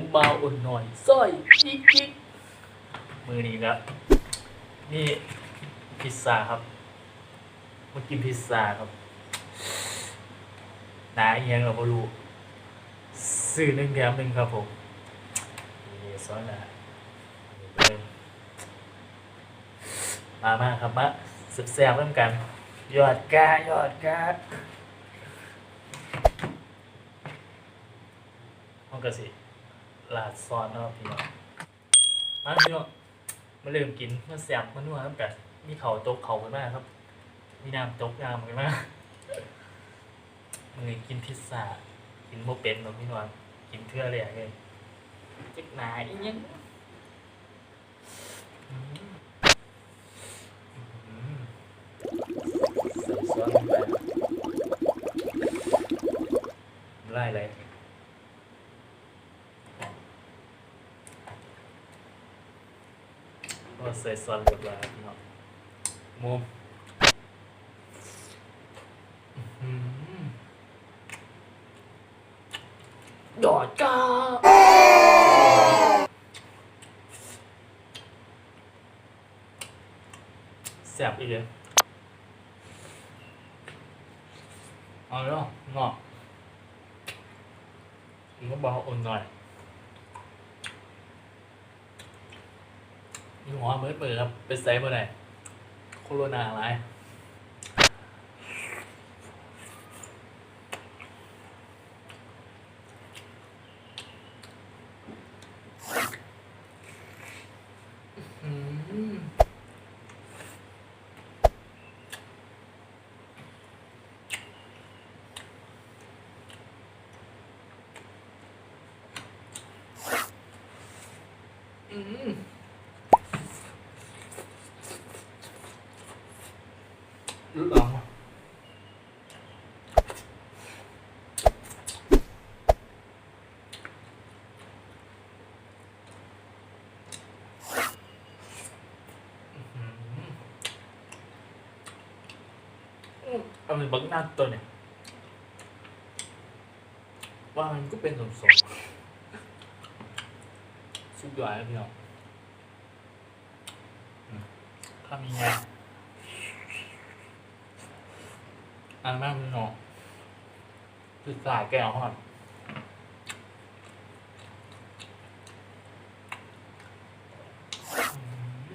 ครับอยู่กับผมมาอุ่นหน่อยสร้อยจิ๊กจิ๊กมือนี้ครับ นี่พิซซ่าครับมากินพิซซ่าครับหนาเอียงเราไม่รู้ซื้อหนึ่งแถมหนึ่งครับผมนี่ซอยนามามาครับมาแซ่บเริ่มกันยอดกายอดกาห้องกระสิ ลาดซอนเนาะพี่น้องมาพี่น้องมาเริ่มกินมาแซ่บมานัวครับกันมีเขาตกเขากันมากครับ มีน้ำตกน้ำกันมากมือกินพิซซ่ากินโมเป็นเนาะพี่น้องกินเทื่อเลยเลยจิกหนาอีหยังอืมอืมใส่ซอสลงไปไล่เลย ก็ใส่ซอสเรียบร้อยครับพี่น้องมุมอื้อหือดอดจ้าแซ่บอีกเลยเอาแล้วงอกมันก็บอกอุ่นหน่อย มีหัวมืดมือครับไปใส่เมื่อไหร่โคโรนาอะไรอืม อืมรู้หรออืมอืมเอาเป็นบักห น้าตัวเนี่ยว่ามันก็เป็นมสมสุดยอดเลยพี่น้องอืมถ้ามีไงอันแม่พี่น้องคือสายแก้วหอดอืม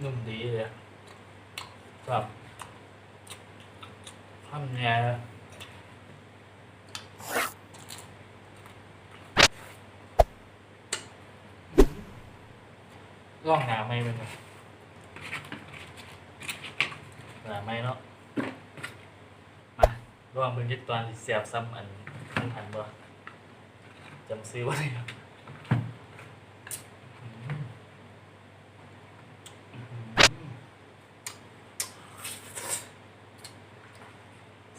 นุ่มดีเลยครับทำไงร่องหนาไม่เป็นไง หนาไม่เนาะ มาร่วมมือยึดตอนเสียบซ้ำอันอันหันบ่จำซื้อไว้ครับ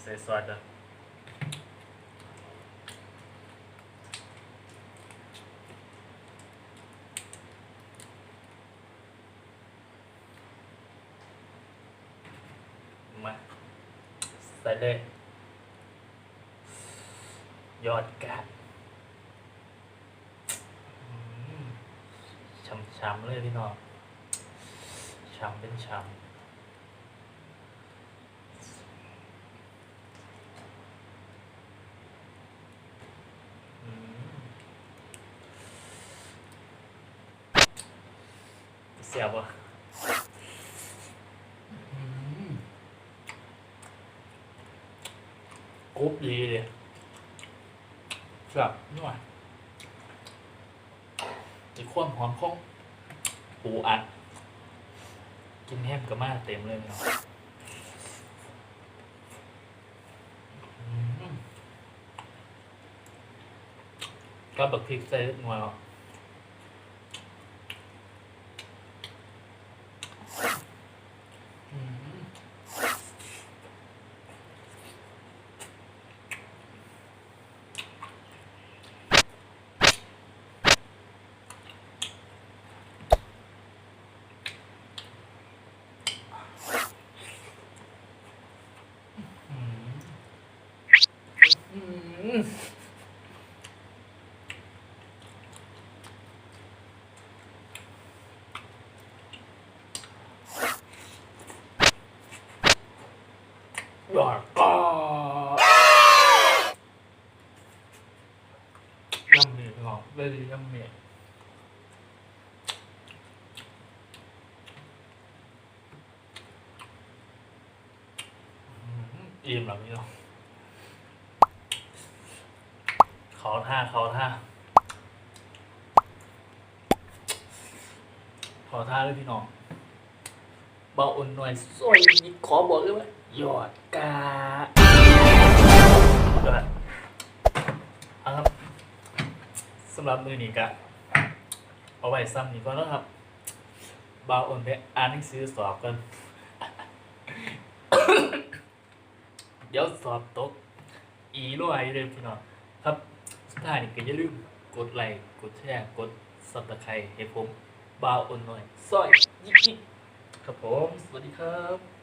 ใส่ซอสอะมา ใส่เลย ยอดกาดอืมช้ำๆเลยพี่น้องช้ำเป็นช้ำเสียบอะอืม กรุบดีเลยแบบนี่ว่ามีความหอมของปูอัด กินแฮมกับมาเต็มเลยเนาะก็บักพริกใส่หน่อยอะอืมอืมอืม ยอดก็ยำเมี อกเบอร์ยำเมียอืมอิ่มแล้วพี่น้องขาท่าขาท่าขาท่าเลยพี่น้องเบาอุ่นหน่วยสวยขอบอกเลยว่ายอดกายอดเอาครับ สำหรับมือนี้กะเอาไว้ซ้ำนี่ก็แล้วครับเบาอุ่นไปอ่านหนังสือสอบกัน เดี๋ยวสอบตก อีโรไอเลยพี่น้องครับสุดท้ายนี่ก็อย่าลืมกดไลค์กดแชร์กดซับสไครต์ให้ผมบาวอุ่นหน่อยซอยยิกยิกครับผม สวัสดีครับ